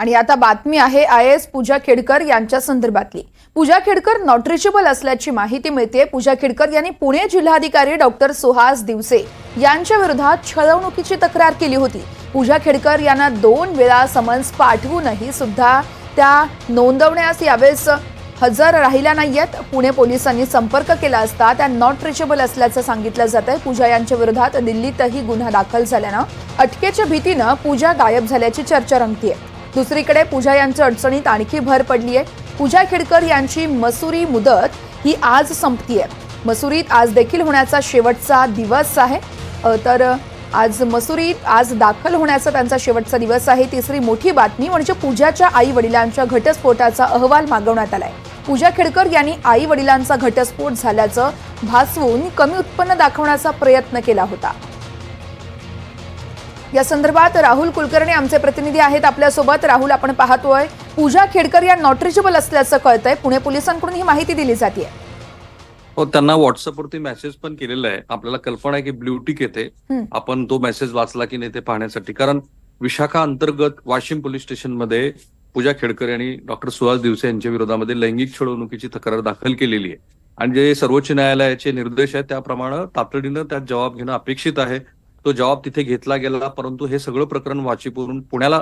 आणि आता बातमी आहे आय एस पूजा खेडकर यांच्या संदर्भातली. पूजा खेडकर नॉट रिचेबल असल्याची माहिती मिळते पूजा खेडकर यांनी पुणे जिल्हाधिकारी डॉक्टर सुहास दिवसे यांच्या विरोधात छळवणुकीची तक्रार केली होती. पूजा खेडकर यांना दोन वेळा समन्स पाठवूनही सुद्धा त्या नोंदवण्यास यावेळेस हजर राहिल्या नाहीयेत. पुणे पोलिसांनी संपर्क केला असता त्या नॉट रिचेबल असल्याचं सांगितलं जात आहे पूजा यांच्या विरोधात दिल्लीतही गुन्हा दाखल झाल्यानं अटकेच्या भीतीनं पूजा गायब झाल्याची चर्चा रंगतीये. दुसरीकडे पूजा यांच्या अडचणीत आणखी भर पडली आहे. पूजा खेडकर यांची मसुरी मुदत ही आज संपतीये. मसुरीत आज देखील होण्याचा शेवटचा दिवस आहे. तर आज मसुरीत आज दाखल होण्याचा त्यांचा शेवटचा दिवस आहे. तिसरी मोठी बातमी म्हणजे पूजाच्या आई वडिलांच्या घटस्फोटाचा अहवाल मागवण्यात आलाय. पूजा खेडकर यांनी आई वडिलांचा घटस्फोट झाल्याचं भासवून कमी उत्पन्न दाखवण्याचा प्रयत्न केला होता. या संदर्भात राहुल कुलकर्णी आमचे प्रतिनिधी आहेत आपल्यासोबत. राहुल आपण पाहतोय पूजा खेडकर या नॉट रिचेबल असल्याचं कळतंय. पुणे पोलिसांकडून ही माहिती दिली जाते हो त्यांना व्हॉट्सअपवरती मेसेज पण केलेला आहे. आपल्याला कल्पना आहे की ब्ल्यू टिक येते. आपण तो मेसेज वाचला की नाही ते पाहण्यासाठी. कारण विशाखा अंतर्गत वाशिम पोलीस स्टेशनमध्ये पूजा खेडकर यांनी डॉक्टर सुहास दिवसे यांच्या विरोधामध्ये लैंगिक छळवणुकीची तक्रार दाखल केलेली आहे. आणि जे सर्वोच्च न्यायालयाचे निर्देश आहेत त्याप्रमाणे तातडीनं त्यात जबाब घेणं अपेक्षित आहे. तो जबाब तिथे घेतला गेला परंतु हे सगळं प्रकरण वाचीपूरून पुण्याला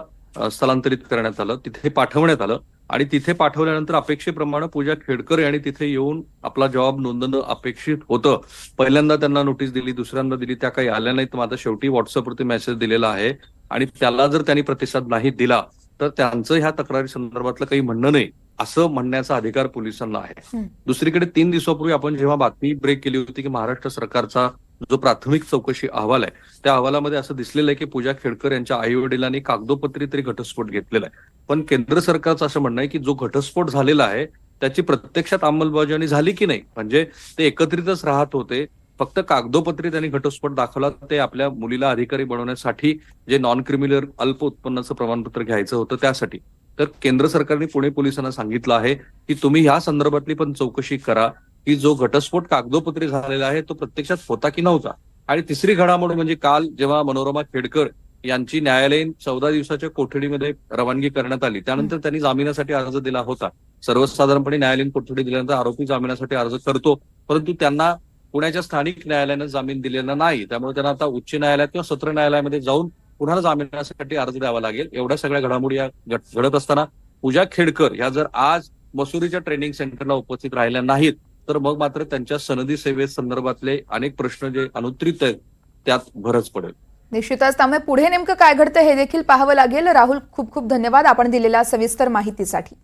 स्थलांतरित करण्यात आलं तिथे पाठवण्यात आलं आणि तिथे पाठवल्यानंतर अपेक्षेप्रमाणे पूजा खेडकर यांनी तिथे येऊन आपला जबाब नोंदवणं अपेक्षित होतं. पहिल्यांदा त्यांना नोटीस दिली दुसऱ्यांदा दिली त्या काही आल्या नाहीत. आता शेवटी व्हॉट्सअपवरती मेसेज दिलेला आहे आणि त्याला जर त्यांनी प्रतिसाद नाही दिला तर त्यांचं ह्या तक्रारी संदर्भातलं काही म्हणणं नाही असं म्हणण्याचा अधिकार पोलिसांना आहे. दुसरीकडे तीन दिवसापूर्वी आपण जेव्हा बातमी ब्रेक केली होती की महाराष्ट्र सरकारचा जो प्राथमिक चौकशी अहवाल आहे त्या अहवालामध्ये असं दिसलेलं आहे की पूजा खेडकर यांच्या आई वडिलांनी कागदोपत्री तरी घटस्फोट घेतलेला आहे. पण केंद्र सरकारचं असं म्हणणं आहे की जो घटस्फोट झालेला आहे त्याची प्रत्यक्षात अंमलबजावणी झाली की नाही? म्हणजे ते एकत्रितच राहत होते फक्त कागदोपत्री त्यांनी घटस्फोट दाखवला ते आपल्या मुलीला अधिकारी बनवण्यासाठी जे नॉन क्रिमिनल अल्प उत्पन्नाचं प्रमाणपत्र घ्यायचं होतं त्यासाठी. तर केंद्र सरकारने पुणे पोलिसांना सांगितलं आहे की तुम्ही ह्या संदर्भातली पण चौकशी करा की जो घटस्फोट कागदोपत्री झालेला आहे तो प्रत्यक्षात होता की नव्हता? आणि तिसरी घडामोड म्हणजे काल जेव्हा मनोरमा खेडकर यांची न्यायालयीन चौदा दिवसाच्या कोठडीमध्ये रवानगी करण्यात आली. त्यानंतर त्यांनी जामिनासाठी अर्ज दिला होता. सर्वसाधारणपणे न्यायालयीन कोठडी दिल्यानंतर आरोपी जामिनासाठी अर्ज करतो परंतु त्यांना पुण्याच्या स्थानिक न्यायालयानं जामीन दिलेला नाही. त्यामुळे त्यांना आता उच्च न्यायालयात किंवा सत्र न्यायालयामध्ये जाऊन पुन्हा जामिनासाठी अर्ज द्यावा लागेल. एवढ्या सगळ्या घडामोडी या घडत असताना पूजा खेडकर ह्या जर आज मसुरीच्या ट्रेनिंग सेंटरला उपस्थित राहिल्या नाहीत तर मग मात्र त्यांच्या सनदी सेवेसंदर्भातले अनेक प्रश्न जे अनुत्तरित आहेत त्यात भरच पडेल. निश्चितच. त्यामुळे पुढे नेमकं काय घडतं हे देखील पाहावं लागेल. राहुल खूप खूप धन्यवाद आपण दिलेल्या सविस्तर माहितीसाठी.